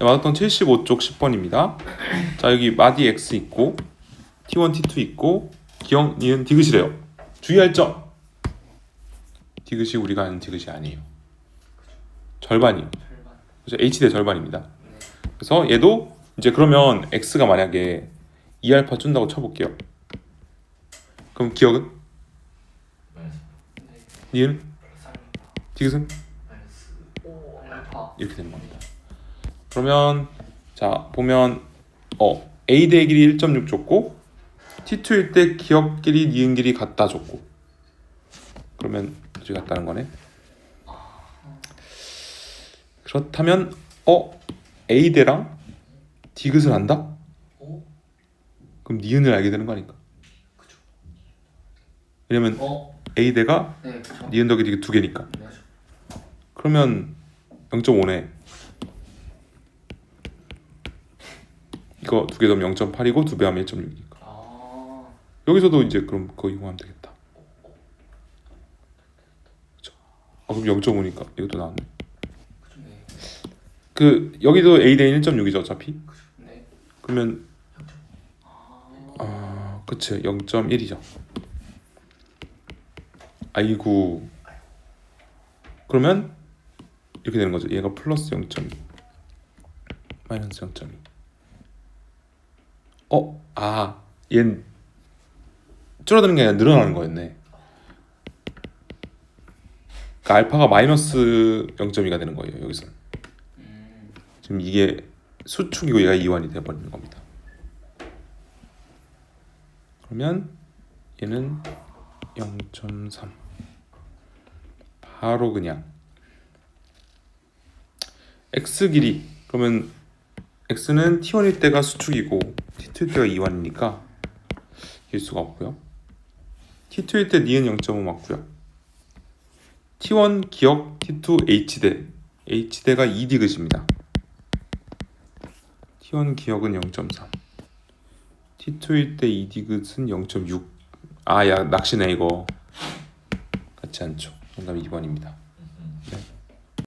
마라톤 75쪽 10번입니다. 자 여기 마디 X 있고 T1, T2 있고 기억 니은 디귿이래요. 주의할 점. 디귿이 우리가 아는 디귿이 아니에요. 절반이에요. 절반. 그래서 H대 절반입니다. 네. 그래서 얘도 이제 그러면 X가 만약에 2알파 준다고 쳐볼게요. 그럼 기억은? 니은? 디귿은? 이렇게 되는 겁니다. 그러면 자 보면 어 A 대 길이 1.6 줬고 T2일 때 기억 길이 니은 길이 같다 줬고 그러면 이제 같다는 거네. 그렇다면 어 A 대랑 디귿을 안다? 오. 그럼 니은을 알게 되는 거 아닐까? 왜냐면 어. A 대가 네. 니은 더하기 디귿 두 개니까. 네. 그러면 0.5네. 이거 두 개 더하면 0.8이고 두 배 하면 1.6이니까. 아. 여기서도 이제 그럼 그거 이용하면 되겠다. 그렇죠. 아 그럼 0.5니까 이것도 나왔네. 네. 그 여기도 A 대 1.6이죠 어차피. 네. 그러면 아. 아 그치 0.1이죠. 아이고. 그러면 이렇게 되는 거죠. 얘가 플러스 0.2 마이너스 0.2 어? 아 얘는 줄어드는 게 아니라 늘어나는 거였네. 그러니까 알파가 마이너스 0.2가 되는 거예요 여기서. 음. 지금 이게 수축이고 얘가 이완이 돼 버리는 겁니다. 그러면 얘는 0.3 바로 그냥 x 길이 그러면 x는 t1일 때가 수축이고 t2일 때가 이완이니까 이길 수가 없고요. t2일 때 니은 0.5 맞고요. t1 기억 t2 h대 h대가 2디귿입니다. T1 기억은 0.3 T2일 때 2디귿은 0.6 아야 낚시네 이거 같지 않죠 정답 2번입니다